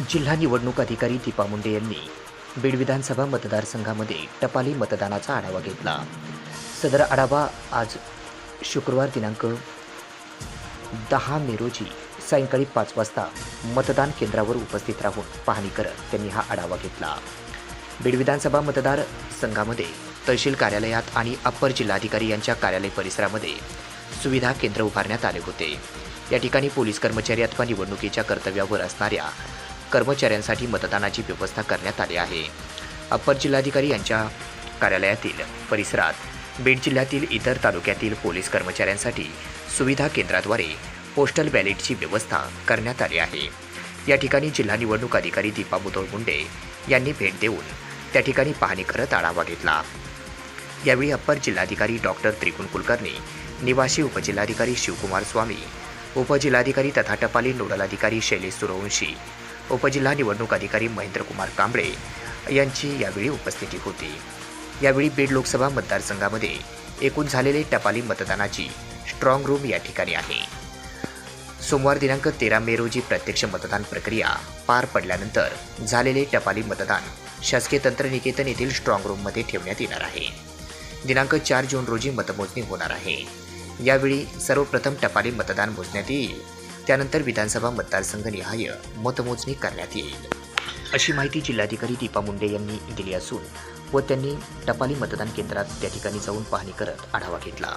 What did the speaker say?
जिल्हा निवडणूक अधिकारी दीपा मुंडे यांनी बीड विधानसभा मतदारसंघामध्ये टपाली मतदानाचा आढावा घेतला. सदर आढावा आज शुक्रवार दिनांक दहा मे रोजी सायंकाळी पाच वाजता मतदान केंद्रावर उपस्थित राहून पाहणी करत त्यांनी हा आढावा घेतला. बीड विधानसभा मतदार संघामध्ये तहसील कार्यालयात आणि अप्पर जिल्हाधिकारी यांच्या कार्यालय परिसरामध्ये सुविधा केंद्र उभारण्यात आले होते. या ठिकाणी पोलीस कर्मचारी अथवा निवडणुकीच्या कर्तव्यावर असणाऱ्या कर्मचाऱ्यांसाठी मतदानाची व्यवस्था करण्यात आली आहे. अप्पर जिल्हाधिकारी यांच्या कार्यालयातील परिसरात बीड जिल्ह्यातील इतर तालुक्यातील पोलीस कर्मचाऱ्यांसाठी सुविधा केंद्राद्वारे पोस्टल बॅलेटची व्यवस्था करण्यात आली आहे. या ठिकाणी जिल्हा निवडणूक अधिकारी दीपा मुधोळ मुंडे यांनी भेट देऊन त्या ठिकाणी पाहणी करत आढावा घेतला. यावेळी अप्पर जिल्हाधिकारी डॉक्टर त्रिकुण कुलकर्णी निवासी उपजिल्हाधिकारी शिवकुमार स्वामी उपजिल्हाधिकारी तथा टपाली नोडल अधिकारी शैलेश सुरवंशी उपजिल्हा निवडणूक अधिकारी महेंद्रकुमार कांबळे यांची यावेळी उपस्थिती होती. यावेळी बीड लोकसभा मतदारसंघामध्ये एकूण झालेले टपाली मतदानाची स्ट्रॉंग रूम या ठिकाणी आहे. सोमवार दिनांक तेरा मे रोजी प्रत्यक्ष मतदान प्रक्रिया पार पडल्यानंतर झालेले टपाली मतदान शासकीय तंत्रनिकेतन येथील स्ट्रॉंग रूममध्ये ठेवण्यात येणार आहे. दिनांक चार जून रोजी मतमोजणी होणार आहे. यावेळी सर्वप्रथम टपाली मतदान मोजण्यात येईल. त्यानंतर विधानसभा मतदारसंघनिहाय मतमोजणी करण्यात येईल. अशी माहिती जिल्हाधिकारी दीपा मुंडे यांनी दिली असून व त्यांनी टपाली मतदान केंद्रात त्या ठिकाणी जाऊन पाहणी करत आढावा घेतला.